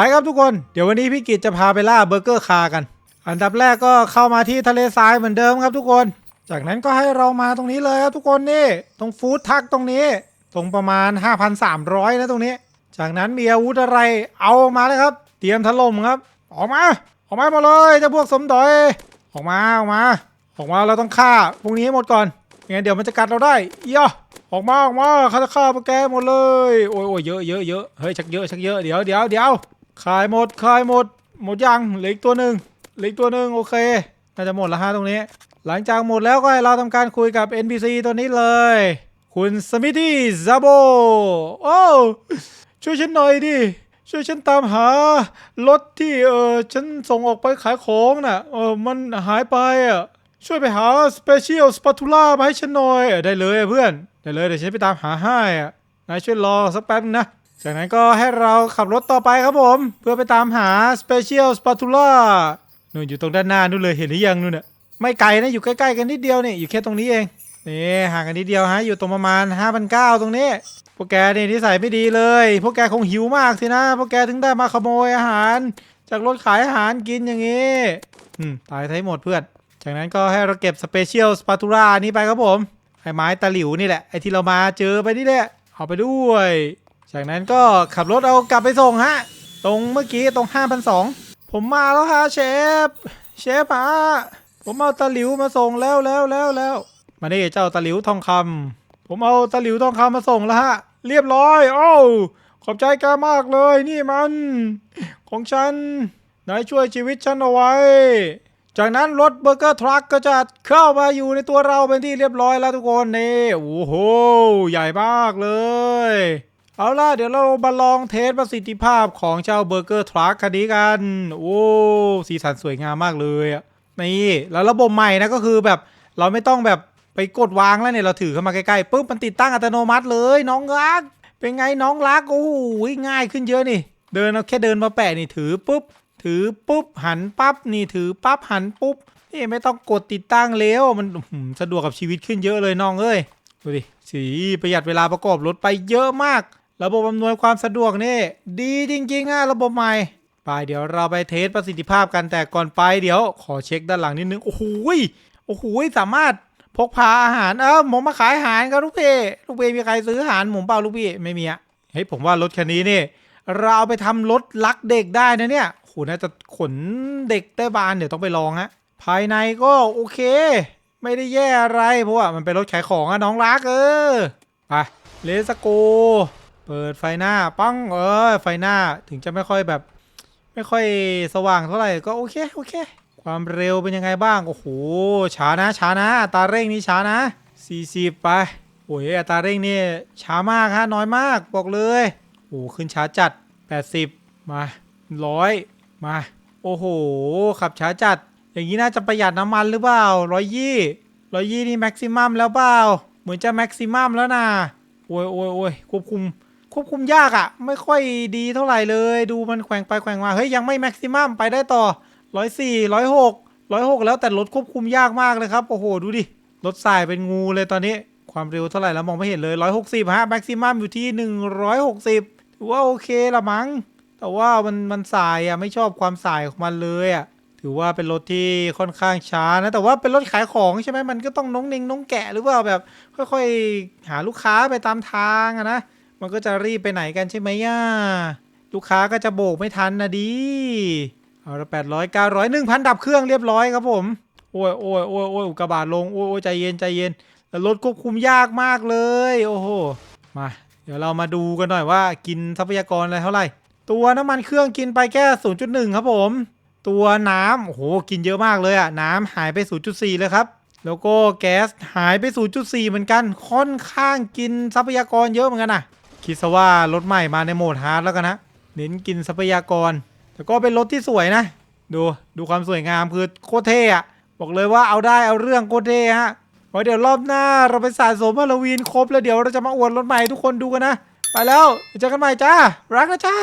ไปครับทุกคน เดี๋ยววันนี้พี่กิจจะพาไปล่าเบอร์เกอร์คาร์กัน อันดับแรกก็เข้ามาที่ทะเลทรายเหมือนเดิมครับทุกคน จากนั้นก็ให้เรามาตรงนี้เลยครับทุกคนนี่ ตรงฟู้ดทักตรงนี้ ตรงประมาณ 5,300 นะตรงนี้ จากนั้นมีอาวุธอะไรเอามาเลยครับ เตรียมถล่มครับ ออกมา ออกมาหมดเลยเจะพวกสมดอย ออกมาออกมาออกมาเราต้องฆ่าพวกนี้ให้หมดก่อนไม่งั้นเดี๋ยวมันจะกัดเราได้ย่อออกมาออกมาข้าจะฆ่าพวกแกหมดเลย โอ้ยโอ้ยเยอะเยอะเยอะเฮ้ยชักเยอะชักเยอะเดี๋ยวเดี๋ยวเดี๋ยว ขายหมดขายหมด หมดยังเหลืออีกตัวหนึ่งเหลืออีกตัวหนึ่งโอเคน่าจะหมดแล้วฮะตรงนี้ หลังจากหมดแล้วก็ให้เราทำการคุยกับ NPC ตัวนี้เลย คุณสมิธีซาโบโอ้ช่วยฉันหน่อยดิช่วยฉันตามหารถที่เออฉันส่งออกไปขายของน่ะเออมันหายไปอะช่วยไปหาสเปเชียลสปาตูล่ามาให้ฉันหน่อยได้เลยเพื่อน ได้เลยเดี๋ยวฉันไปตามหาให้อะนายช่วยรอสักแป๊บนึงนะ จากนั้นก็ให้เราขับรถต่อไปครับผม เพื่อไปตามหาสเปเชียลสปาตูล่านู่นอยู่ตรงด้านหน้านู่นเลยเห็นหรือยังนู่นน่ะไม่ไกลนะอยู่ใกล้ๆกันนิดเดียวเนี่ยอยู่แค่ตรงนี้เองนี่ห่างกันนิดเดียวฮะอยู่ตรงประมาณ5,900ตรงนี้พวกแกนี่นิสัยไม่ดีเลย พวกแกคงหิวมากสินะ พวกแกถึงได้มาขโมยอาหาร จากรถขายอาหารกินอย่างนี้อืมตายทั้งหมดเพื่อน จากนั้นก็ให้เราเก็บสเปเชียลสปาตูรานี้ไปครับผมไอ้ไม้ตะหลิวนี่แหละไอ้ที่เรามาเจอไปนี่แหละเอาไปด้วย จากนั้นก็ขับรถเอากลับไปส่งฮะ ตรงเมื่อกี้ตรง 5,200 ผมมาแล้วฮะเชฟ เชฟฮะผมเอาตะหลิวมาส่งแล้วแล้วแล้วแล้วมาดิเจ้าตะหลิวทองคำผมเอาตะหลิวทองคำมาส่งแล้วฮะ เรียบร้อยโอ้ขอบใจแกมากเลยนี่มัน ของฉันนายช่วยชีวิตฉันเอาไว้ จากนั้นรถเบอร์เกอร์ทรัคก็จะเข้ามาอยู่ในตัวเราเป็นที่เรียบร้อยแล้วทุกคนนี่โอ้โห ใหญ่มากเลย เอาล่ะ เดี๋ยวเรามาลองเทสประสิทธิภาพของเจ้าเบอร์เกอร์ทรัคคันนี้กัน โอ้สีสันสวยงามมากเลยอะนี่แล้วระบบใหม่นะก็คือแบบเราไม่ต้องแบบไปกดวางแล้วเนี่ย เราถือเข้ามาใกล้ๆปุ๊บมันติดตั้งอัตโนมัติเลยน้องรัก เป็นไงน้องรักโอ้โหง่ายขึ้นเยอะนี่ เดินเอาแค่เดินมาแปะนี่ถือปุ๊บถือปุ๊บหันปั๊บนี่ถือปั๊บหันปุ๊บนี่ไม่ต้องกดติดตั้งแล้วมันสะดวกกับชีวิตขึ้นเยอะเลยน้องเอ้ยดูดิสีประหยัดเวลาประกอบรถไปเยอะมาก ระบบอำนวยความสะดวกนี่ ดีจริงๆอะระบบใหม่ไปเดี๋ยวเราไปเทสประสิทธิภาพกันแต่ก่อนไปเดี๋ยวขอเช็คด้านหลังนิดนึง โอ้โหโอ้โหยสามารถพกพาอาหารเออผมมาขายอาหารครับลูกพี่ลูกพี่มีใครซื้ออาหารผมเปล่าลูกพี่ไม่มีอะเฮ้ยผมว่ารถคันนี้นี่ เราเอาไปทำรถลักเด็กได้นะเนี่ยโหน่าจะขนเด็กได้บานเดี๋ยวต้องไปลองฮะภายในก็โอเค ไม่ได้แย่อะไรเพราะว่ามันเป็นรถขายของอะน้องรักเออไปเลสโก เปิดไฟหน้าปังเออไฟหน้าถึงจะไม่ค่อยแบบ ไม่ค่อยสว่างเท่าไหร่ก็โอเคโอเค ความเร็วเป็นยังไงบ้างโอ้โหช้านะช้านะอัตราเร่งนี่ช้านะ 40 ไปโอ้ยอัตราเร่งนี่ช้ามากฮะน้อยมากบอกเลยโอ้ขึ้นช้าจัด 80 มาร้อยมา โอ้โห ขับช้าจัด อย่างนี้น่าจะประหยัดน้ำมันหรือเปล่าร้อยยี่ร้อยยี่นี่แม็กซิมัมแล้วเปล่า เหมือนจะแม็กซิมัมแล้วนะโอ้ยโอ้ยโอ้ยควบคุม ควบคุมยากอะ่ะ ไม่ค่อยดีเท่าไหร่เลย ดูมันแกว่งไปแกว่งมาเฮ้ยยังไม่แม็กซิมัมไปได้ต่อร้อยสี่ร้อยหกร้อยหกแล้วแต่รถควบคุมยากมากเลยครับ โอ้โห ดูดิ รถสายเป็นงูเลยตอนนี้ ความเร็วเท่าไหร่แล้วมองไม่เห็นเลยร้อยหกสิบฮะแม็กซิมัมอยู่ที่หนึ่งร้อยหกสิบถือว่าโอเคละมั้ง แต่ว่ามันมันสายอะไม่ชอบความสายของมันเลยอะถือว่าเป็นรถที่ค่อนข้างช้านะแต่ว่าเป็นรถขายของใช่ไหมมันก็ต้องน้องเน่งน้องแกะหรือเปล่าแบบค่อยๆ หาลูกค้าไปตามทางอะนะ มันก็จะรีบไปไหนกันใช่ไหมย่าลูกค้าก็จะโบกไม่ทันนะดีเอาละแปดร้อยเก้าร้อยหนึ่งพันดับเครื่องเรียบร้อยครับผมโอ้ยโอ้ยโอ้ยโอ้ยกกาบาตลงโอ้ยโอ้ยใจเย็นใจเย็นแต่รถควบคุมยากมากเลย โอ้โหมา เดี๋ยวเรามาดูกันหน่อยว่ากินทรัพยากรอะไรเท่าไหร่ ตัวน้ำมันเครื่องกินไปแค่0.1 ครับผม ตัวน้ำโอ้โหกินเยอะมากเลยอะน้ำหายไป 0.4 เลยครับ แล้วก็แก๊สหายไป 0.4 เหมือนกัน ค่อนข้างกินทรัพยากรเยอะเหมือนกันนะ คิดซะว่ารถใหม่มาในโหมดฮาร์ดแล้วกันนะเน้นกินทรัพยากร แต่ก็เป็นรถที่สวยนะ ดูดูความสวยงามคือโคตรเท่อะบอกเลยว่าเอาได้เอาเรื่องโคตรเท่ฮะไว้เดี๋ยวรอบหน้าเราไปสะสมฮาโลวีนครบแล้วเดี๋ยวเราจะมาอวดรถใหม่ทุกคนดูกันนะ ไปแล้วเจอกันใหม่จ้ารักนะจ้า